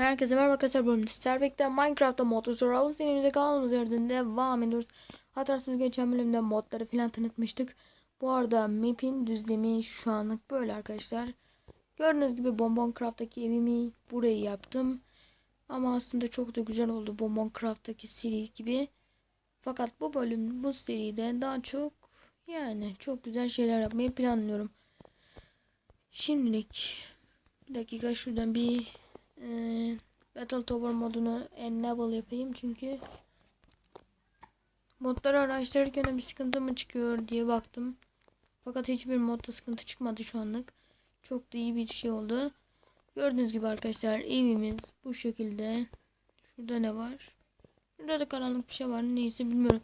Herkese merhaba arkadaşlar. Bugün Sterbek'te Minecraft'ta modlu soralı serimize kaldığımız yerden devam ediyoruz. Siz geçen bölümde modları falan tanıtmıştık. Bu arada map'in düzlemi şu anlık böyle arkadaşlar. Gördüğünüz gibi Bonbon Craft'taki evimi burayı yaptım. Ama aslında çok da güzel oldu Bonbon Craft'taki seri gibi. Fakat bu bölüm bu seride daha çok yani çok güzel şeyler yapmayı planlıyorum. Şimdilik bir dakika şuradan bir ee, Battle Tower modunu enable yapayım çünkü modları araştırırken bir sıkıntı mı çıkıyor diye baktım. Fakat hiçbir modda sıkıntı çıkmadı şu anlık. Çok da iyi bir şey oldu. Gördüğünüz gibi arkadaşlar evimiz bu şekilde. Şurada ne var? Burada da karanlık bir şey var. Neyse bilmiyorum.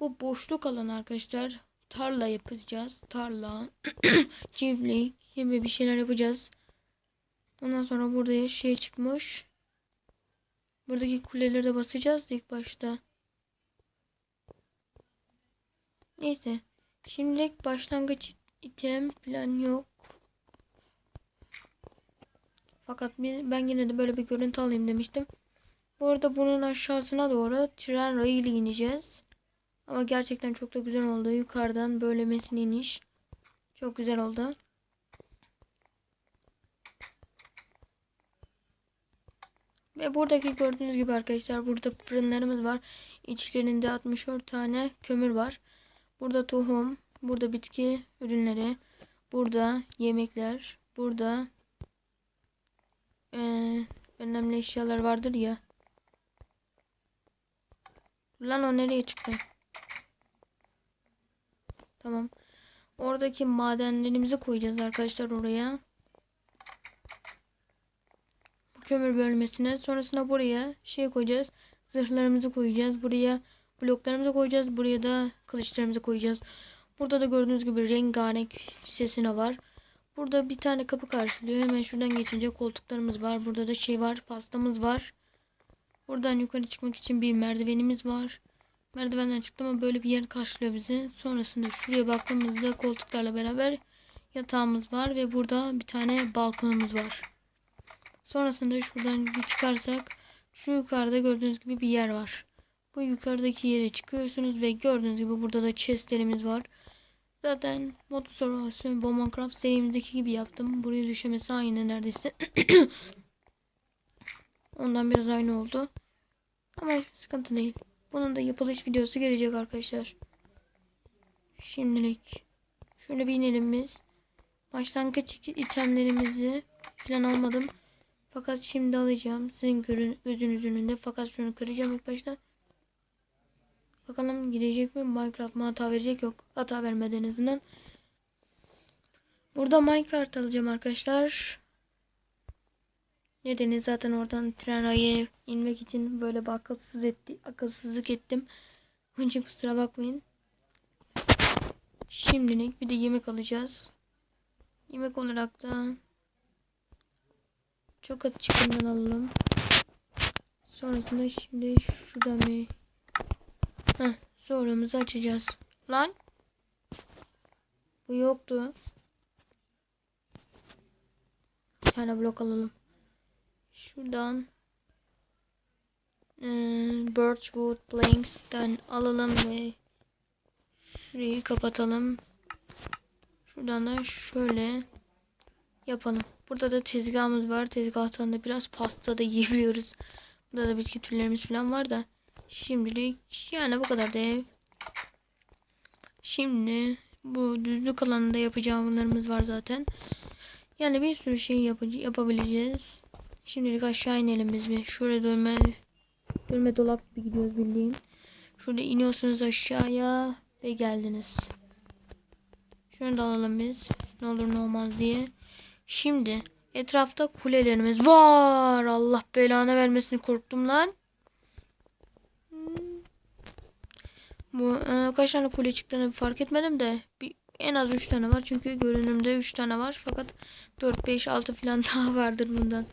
Bu boşluk alan arkadaşlar tarla yapacağız. Tarla, çiftlik gibi bir şeyler yapacağız. Ondan sonra burada şey çıkmış. Buradaki kuleleri de basacağız ilk başta. Neyse. Şimdilik başlangıç item falan yok. Fakat ben yine de böyle bir görüntü alayım demiştim. Bu arada bunun aşağısına doğru tren rayıyla ineceğiz. Ama gerçekten çok da güzel oldu. Yukarıdan böyle mesin iniş. Çok güzel oldu. Ve buradaki gördüğünüz gibi arkadaşlar burada fırınlarımız var. İçlerinde 64 tane kömür var. Burada tohum, burada bitki ürünleri, burada yemekler, burada ee, önemli eşyalar vardır ya. Lan o nereye çıktı? Tamam. Oradaki madenlerimizi koyacağız arkadaşlar oraya kömür bölmesine. Sonrasında buraya şey koyacağız. Zırhlarımızı koyacağız. Buraya bloklarımızı koyacağız. Buraya da kılıçlarımızı koyacağız. Burada da gördüğünüz gibi rengarenk sesine var. Burada bir tane kapı karşılıyor. Hemen şuradan geçince koltuklarımız var. Burada da şey var. Pastamız var. Buradan yukarı çıkmak için bir merdivenimiz var. Merdivenden çıktı ama böyle bir yer karşılıyor bizi. Sonrasında şuraya baktığımızda koltuklarla beraber yatağımız var ve burada bir tane balkonumuz var. Sonrasında şuradan çıkarsak şu yukarıda gördüğünüz gibi bir yer var. Bu yukarıdaki yere çıkıyorsunuz ve gördüğünüz gibi burada da chestlerimiz var. Zaten motosorasyon Bombacraft serimizdeki gibi yaptım. Buraya düşemesi aynı neredeyse. Ondan biraz aynı oldu. Ama sıkıntı değil. Bunun da yapılış videosu gelecek arkadaşlar. Şimdilik şöyle bir inelim biz. Başlangıç itemlerimizi falan almadım. Fakat şimdi alacağım. Sizin görün, gözünüzün önünde. Fakat şunu kıracağım ilk başta. Bakalım gidecek mi? Minecraft mı hata verecek? Yok. Hata vermedi en azından. Burada Minecraft alacağım arkadaşlar. Nedeni zaten oradan tren rayı inmek için böyle bir akılsız etti, akılsızlık ettim. Onun için kusura bakmayın. Şimdilik bir de yemek alacağız. Yemek olarak da çok at çıkından alalım. Sonrasında şimdi şuradan bir Heh, sonramızı açacağız. Lan bu yoktu. Bir tane blok alalım. Şuradan e, Birchwood Planks'ten alalım ve şurayı kapatalım. Şuradan da şöyle yapalım. Burada da tezgahımız var. Tezgahtan da biraz pasta da yiyebiliyoruz. Burada da bitki türlerimiz falan var da. Şimdilik yani bu kadar da ev. Şimdi bu düzlük alanında yapacağımlarımız var zaten. Yani bir sürü şey yap yapabileceğiz. Şimdilik aşağı inelim biz bir. Şöyle dönme dönme dolap gibi gidiyoruz bildiğin. Şurada iniyorsunuz aşağıya ve geldiniz. Şunu da alalım biz. Ne olur ne olmaz diye. Şimdi etrafta kulelerimiz var. Allah belanı vermesini korktum lan. Hmm. Bu e, kaç tane kule çıktığını fark etmedim de bir, en az 3 tane var. Çünkü görünümde 3 tane var. Fakat 4, 5, 6 falan daha vardır bundan.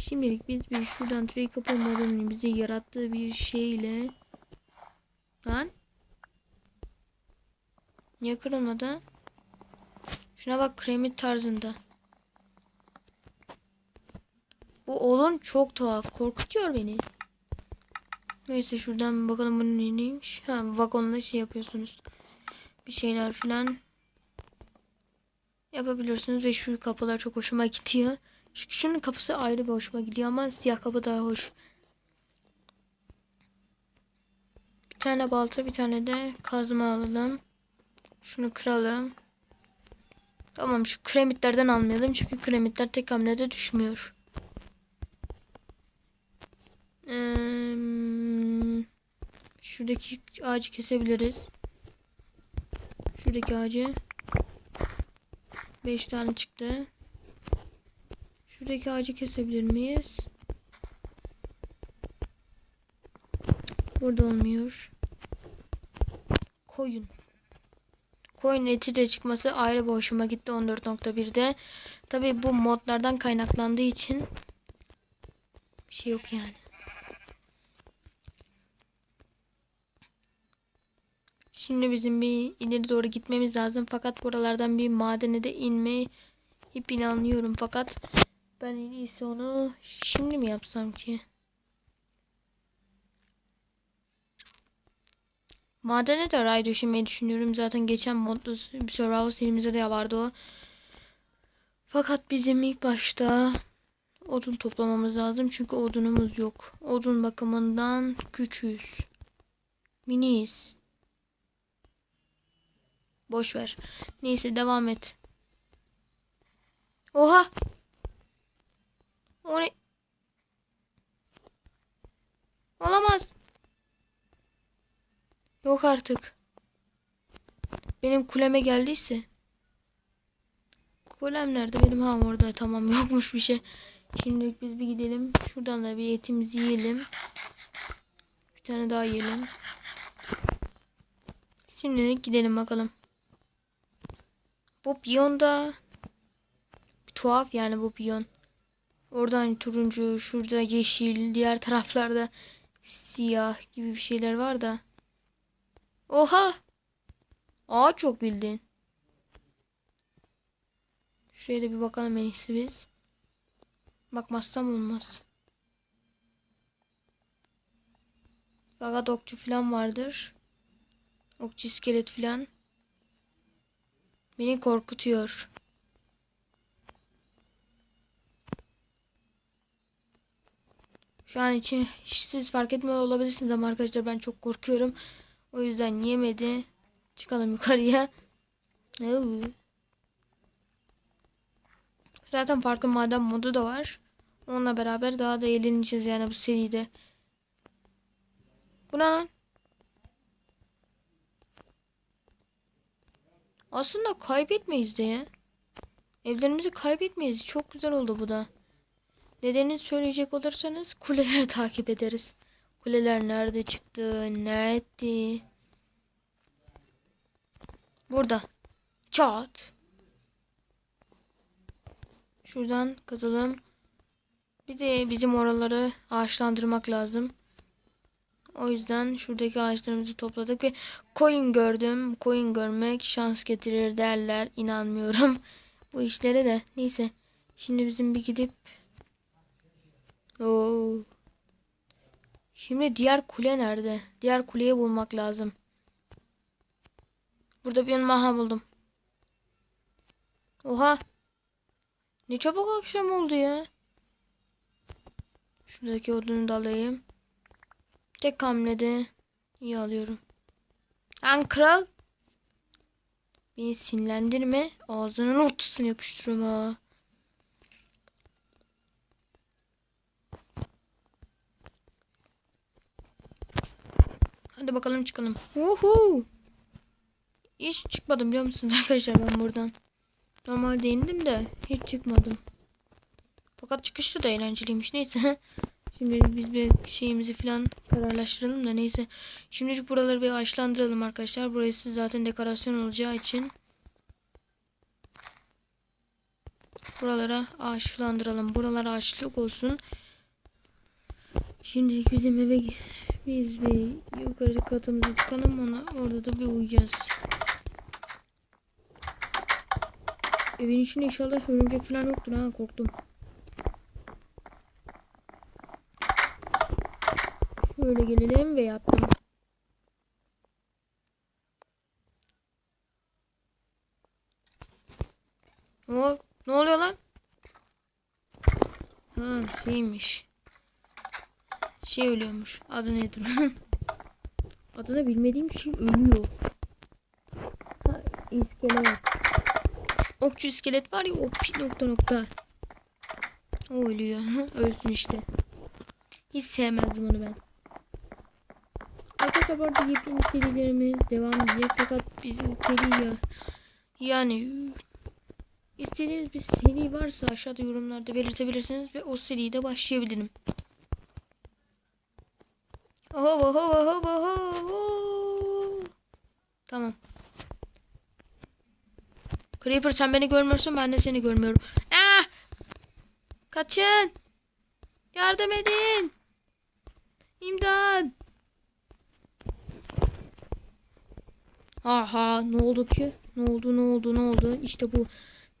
Şimdilik biz bir şuradan tree kapı bizi yarattığı bir şeyle lan niye kırılmadı? Şuna bak kremit tarzında. Bu odun çok tuhaf. Korkutuyor beni. Neyse şuradan bakalım bunun ne- neymiş. Ha vagonla şey yapıyorsunuz. Bir şeyler falan yapabiliyorsunuz ve şu kapılar çok hoşuma gidiyor. Şu, şunun kapısı ayrı bir hoşuma gidiyor ama siyah kapı daha hoş. Bir tane balta bir tane de kazma alalım. Şunu kıralım. Tamam şu kremitlerden almayalım çünkü kremitler tek hamlede düşmüyor. Şuradaki ağacı kesebiliriz. Şuradaki ağacı. 5 tane çıktı. Şuradaki ağacı kesebilir miyiz? Burada olmuyor. Koyun. Koyun eti de çıkması ayrı bir hoşuma gitti 14.1'de. Tabi bu modlardan kaynaklandığı için bir şey yok yani. Şimdi bizim bir ileri doğru gitmemiz lazım. Fakat buralardan bir madene de inmeyi planlıyorum. Fakat ben en iyisi onu şimdi mi yapsam ki? Madene de ray döşemeyi düşünüyorum. Zaten geçen modlu Survival serimizde de vardı o. Fakat bizim ilk başta odun toplamamız lazım. Çünkü odunumuz yok. Odun bakımından küçüğüz. Miniyiz. Boş ver. Neyse devam et. Oha! O ne? Olamaz. Yok artık. Benim kuleme geldiyse. Kulem nerede? Benim ha orada. Tamam yokmuş bir şey. Şimdi biz bir gidelim. Şuradan da bir etimizi yiyelim. Bir tane daha yiyelim. Şimdi gidelim bakalım. Bu piyonda tuhaf yani bu piyon. Oradan turuncu, şurada yeşil, diğer taraflarda siyah gibi bir şeyler var da. Oha! Ağaç çok bildin. Şuraya da bir bakalım en iyisi biz. Bakmazsam olmaz. Fakat okçu falan vardır. Okçu iskelet falan. Beni korkutuyor. Şu an için siz fark etmiyor olabilirsiniz ama arkadaşlar ben çok korkuyorum. O yüzden yemedi. Çıkalım yukarıya. Oo. Zaten farklı maden modu da var. Onunla beraber daha da eğleneceğiz yani bu seride. Bu ne lan? Aslında kaybetmeyiz de ya. Evlerimizi kaybetmeyiz. Çok güzel oldu bu da. Nedenini söyleyecek olursanız kuleleri takip ederiz. Kuleler nerede çıktı? Ne etti? Burada. Çat. Şuradan kazalım. Bir de bizim oraları ağaçlandırmak lazım. O yüzden şuradaki ağaçlarımızı topladık ve koyun gördüm. Koyun görmek şans getirir derler. İnanmıyorum bu işlere de. Neyse. Şimdi bizim bir gidip Oo. Şimdi diğer kule nerede? Diğer kuleyi bulmak lazım. Burada bir maha buldum. Oha. Ne çabuk akşam oldu ya. Şuradaki odunu da alayım. Tek hamlede iyi alıyorum. Lan kral. Beni sinirlendirme. Ağzının ortasını yapıştırırım ha. Hadi bakalım çıkalım. Uhu. Hiç çıkmadım biliyor musunuz arkadaşlar ben buradan. Normalde indim de hiç çıkmadım. Fakat çıkışı da eğlenceliymiş. Neyse. Şimdi biz bir şeyimizi falan kararlaştıralım da neyse. Şimdilik buraları bir ağaçlandıralım arkadaşlar. Burası zaten dekorasyon olacağı için. Buralara ağaçlandıralım. Buralar ağaçlık olsun. Şimdilik bizim eve biz bir yukarı katımıza çıkalım. Ona orada da bir uyuyacağız. Evin içinde inşallah örümcek falan yoktur ha korktum. Şöyle gelelim ve yaptım. O ne oluyor lan? Ha şeymiş. Şey ölüyormuş. Adı nedir? Adını bilmediğim şey ölüyor. Ha, iskelet. Okçu iskelet var ya o pi nokta nokta. O ölüyor. Ölsün işte. Hiç sevmezdim onu ben. Arkadaşlar bu arada yepyeni serilerimiz devam edecek. Fakat bizim seri ya. Yani istediğiniz bir seri varsa aşağıda yorumlarda belirtebilirsiniz ve o seriyi de başlayabilirim. Oho oho oho oho. Tamam. Creeper sen beni görmüyorsun ben de seni görmüyorum. Ah! Kaçın! Yardım edin! İmdat! Aha ne oldu ki? Ne oldu ne oldu ne oldu? İşte bu.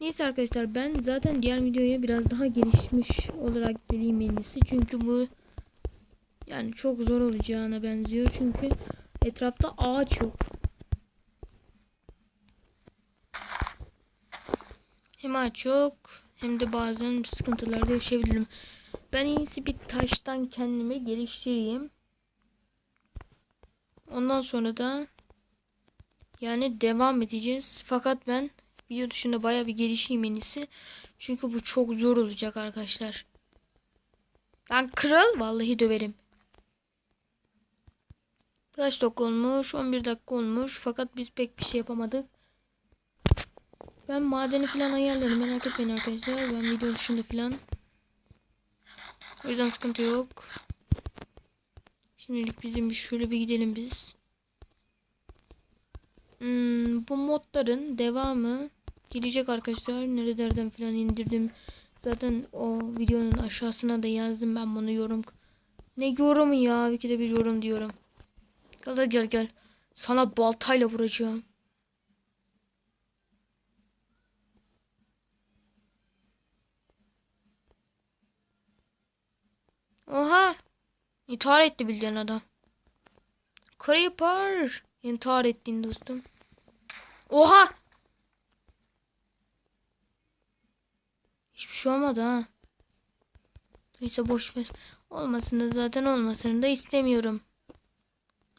Neyse arkadaşlar ben zaten diğer videoya biraz daha gelişmiş olarak geleyim en iyisi. Çünkü bu yani çok zor olacağına benziyor. Çünkü etrafta ağaç yok. Hem ağaç yok hem de bazen sıkıntılarda yaşayabilirim. Ben en iyisi bir taştan kendimi geliştireyim. Ondan sonra da yani devam edeceğiz. Fakat ben video dışında baya bir gelişeyim en iyisi. Çünkü bu çok zor olacak arkadaşlar. Ben kral vallahi döverim. Kaç dakika olmuş? 11 dakika olmuş. Fakat biz pek bir şey yapamadık. Ben madeni falan ayarlarım. Merak etmeyin arkadaşlar. Ben video dışında falan. O yüzden sıkıntı yok. Şimdilik bizim bir şöyle bir gidelim biz. Hmm, bu modların devamı gelecek arkadaşlar. Nerelerden falan indirdim. Zaten o videonun aşağısına da yazdım ben bunu yorum. Ne yorum ya? Bir kere bir yorum diyorum. Gel gel gel. Sana baltayla vuracağım. Oha. İntihar etti bildiğin adam. Creeper. İntihar ettin dostum. Oha. Hiçbir şey olmadı ha. Neyse boş ver. Olmasını da zaten olmasını da istemiyorum.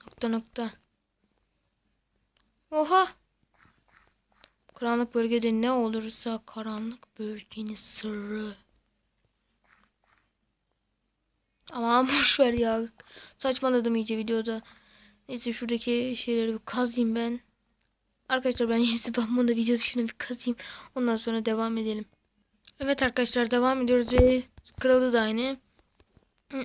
Nokta nokta. Oha. Karanlık bölgede ne olursa karanlık bölgenin sırrı. Aman boş ver ya. Saçmaladım iyice videoda. Neyse şuradaki şeyleri bir kazayım ben. Arkadaşlar ben iyisi ben bunu video dışına bir kazayım. Ondan sonra devam edelim. Evet arkadaşlar devam ediyoruz ve kralı da aynı.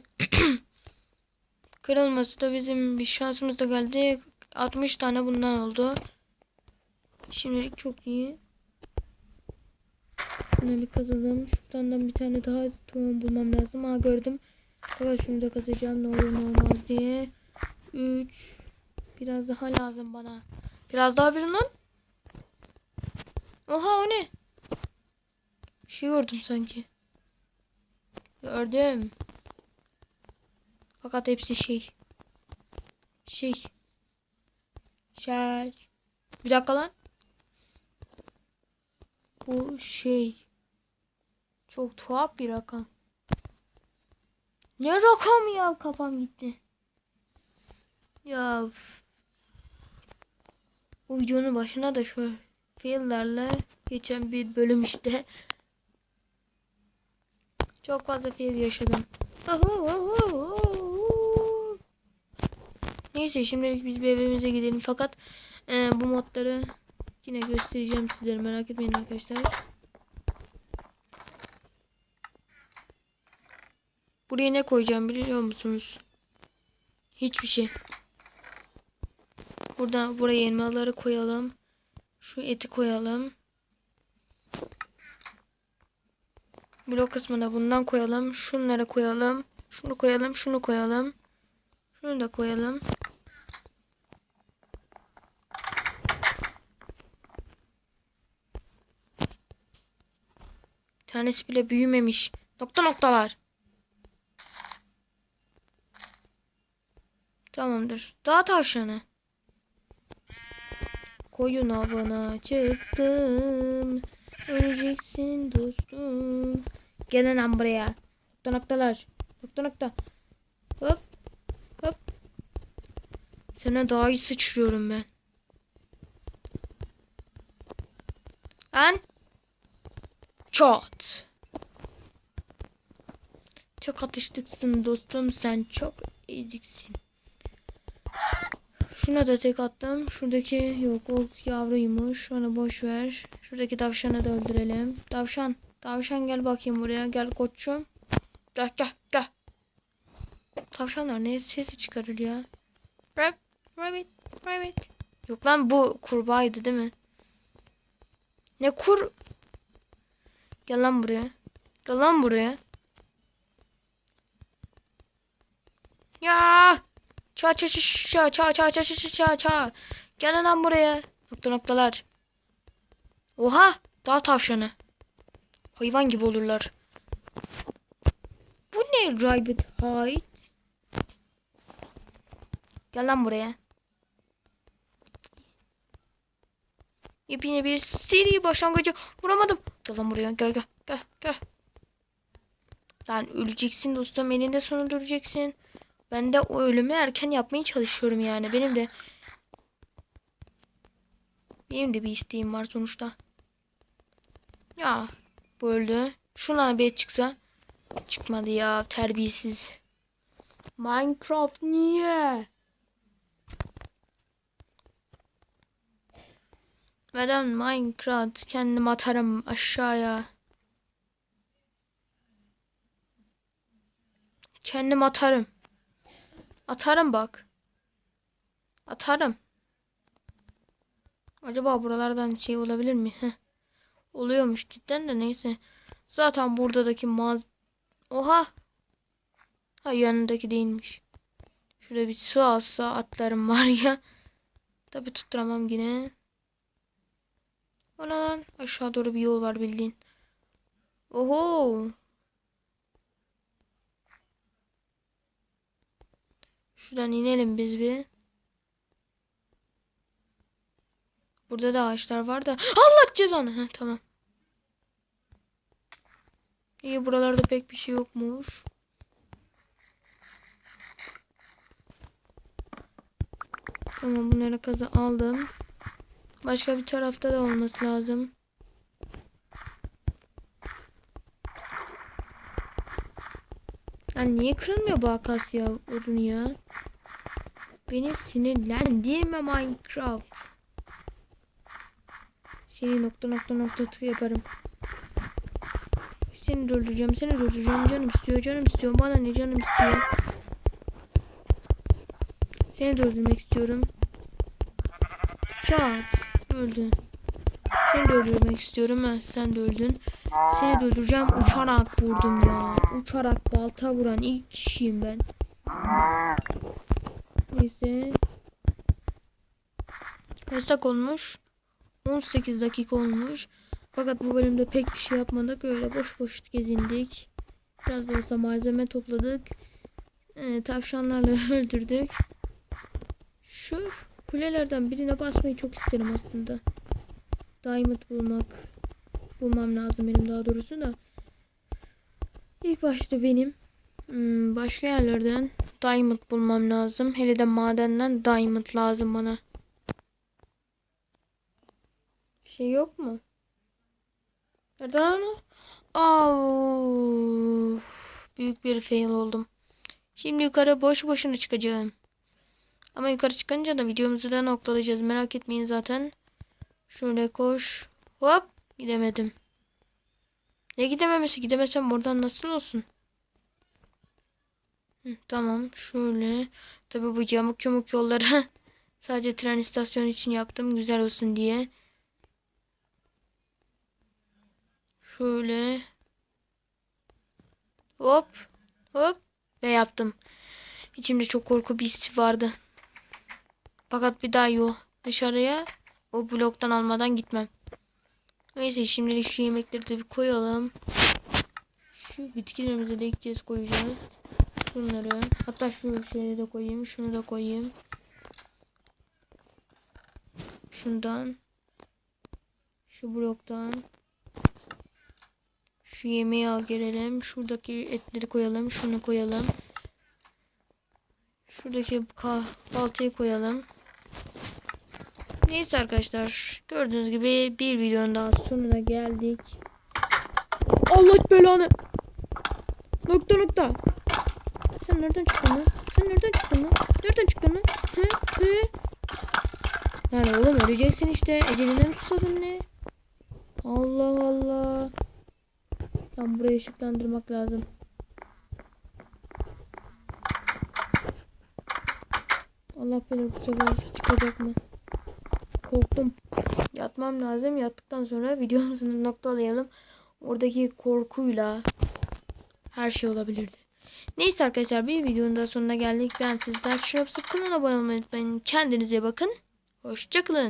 Kırılması da bizim bir şansımız da geldi. 60 tane bundan oldu. Şimdilik çok iyi. Şuna bir kazalım. Şuradan da bir tane daha tohum bulmam lazım. Aa gördüm. Fakat şunu da kazacağım ne olur ne olmaz diye. 3 Biraz daha lazım bana. Biraz daha verin lan. Oha o ne? Bir şey gördüm sanki. Gördüm. Fakat hepsi şey. Şey. Şey. Bir dakika lan. Bu şey. Çok tuhaf bir rakam. Ne rakam ya kafam gitti. Ya bu videonun başına da şöyle faillerle geçen bir bölüm işte. Çok fazla fail yaşadım. Neyse şimdi biz bir evimize gidelim fakat e, bu modları yine göstereceğim sizlere merak etmeyin arkadaşlar. Buraya ne koyacağım biliyor musunuz? Hiçbir şey. Burada buraya elmaları koyalım. Şu eti koyalım. Blok kısmına bundan koyalım. Şunları koyalım. Şunu koyalım. Şunu koyalım. Şunu da koyalım. tanesi bile büyümemiş. Nokta noktalar. Tamamdır. Daha tavşanı. Koyun avına çıktım. Öleceksin dostum. Gelin lan buraya. Nokta noktalar. Nokta nokta. Hop. Hop. Sana daha iyi sıçrıyorum ben. Lan. Çat. Çok atıştıksın dostum. Sen çok eziksin. Şuna da tek attım. Şuradaki yok o yavruymuş. Onu boş ver. Şuradaki tavşanı da öldürelim. Tavşan. Tavşan gel bakayım buraya. Gel koçum. Gel gel gel. Tavşanlar ne sesi çıkarır ya? Rab, rabbit, rabbit. Yok lan bu kurbağaydı değil mi? Ne kur... Gel lan buraya. Gel lan buraya. Ya! Ça ça ça ça ça ça ça ça ça ça. Gel lan buraya. Nokta noktalar. Oha! Dağ tavşanı. Hayvan gibi olurlar. Bu ne Rabbit Hide? Gel lan buraya. Yepyeni bir seri başlangıcı vuramadım. Gel lan buraya gel gel gel gel. Sen öleceksin dostum elinde sonunda öleceksin. Ben de o ölümü erken yapmaya çalışıyorum yani. Benim de benim de bir isteğim var sonuçta. Ya bu öldü. Şuna bir çıksa. Çıkmadı ya terbiyesiz. Minecraft niye? Neden Minecraft kendim atarım aşağıya. Kendim atarım. Atarım bak. Atarım. Acaba buralardan şey olabilir mi? Heh. Oluyormuş cidden de neyse. Zaten buradaki maz... Oha. Ha yanındaki değilmiş. Şurada bir su alsa atlarım var ya. Tabi tutturamam yine. Ona lan aşağı doğru bir yol var bildiğin. Oho. Şuradan inelim biz bir. Burada da ağaçlar var da. Allah cezanı. Heh, tamam. İyi buralarda pek bir şey yokmuş. Tamam bunları kazı aldım. Başka bir tarafta da olması lazım. Lan niye kırılmıyor bu akasya odunu ya? Beni sinirlendirme Minecraft. Seni nokta nokta nokta tık yaparım. Seni öldüreceğim, seni öldüreceğim. Canım istiyor, canım istiyor. Bana ne canım istiyor. Seni de öldürmek istiyorum. Çat. Öldün. Seni de öldürmek istiyorum. Ha, sen de öldün. Seni de öldüreceğim. Uçarak vurdum ya. Uçarak balta vuran ilk kişiyim ben. Neyse. Kaç olmuş? 18 dakika olmuş. Fakat bu bölümde pek bir şey yapmadık. Öyle boş boş gezindik. Biraz da olsa malzeme topladık. Ee, tavşanlarla öldürdük. Şu kulelerden birine basmayı çok isterim aslında. Diamond bulmak. Bulmam lazım benim daha doğrusu da. İlk başta benim hmm, başka yerlerden diamond bulmam lazım. Hele de madenden diamond lazım bana. Bir şey yok mu? Nereden onu? Aa, büyük bir fail oldum. Şimdi yukarı boş boşuna çıkacağım. Ama yukarı çıkınca da videomuzu da noktalayacağız. Merak etmeyin zaten. Şöyle koş. Hop. Gidemedim. Ne gidememesi? Gidemesem buradan nasıl olsun? Tamam. Şöyle. Tabi bu yamuk yumuk yolları sadece tren istasyonu için yaptım. Güzel olsun diye. Şöyle. Hop. Hop. Ve yaptım. İçimde çok korku bir his vardı. Fakat bir daha yok. Dışarıya o bloktan almadan gitmem. Neyse şimdilik şu yemekleri de bir koyalım. Şu bitkilerimizi de ilk kez koyacağız. Bunları hatta şu şeyi de koyayım. Şunu da koyayım. Şundan. Şu bloktan. Şu yemeği al gelelim. Şuradaki etleri koyalım. Şunu koyalım. Şuradaki kahvaltıyı koyalım. Neyse arkadaşlar. Gördüğünüz gibi bir videonun daha sonuna geldik. Allah belanı. Nokta nokta. Sen nereden çıktın lan? Sen nereden çıktın lan? Nereden çıktın lan? He? He? Yani oğlum öleceksin işte. Eceline mi susadın ne? Allah Allah. Tam burayı ışıklandırmak lazım. Allah bilir bu sefer çıkacak mı? Korktum. Yatmam lazım. Yattıktan sonra videomuzu noktalayalım. Oradaki korkuyla her şey olabilirdi. Neyse arkadaşlar bir videonun da sonuna geldik. Ben sizler şuna basıp kanala abone olmayı unutmayın. Kendinize bakın. Hoşçakalın.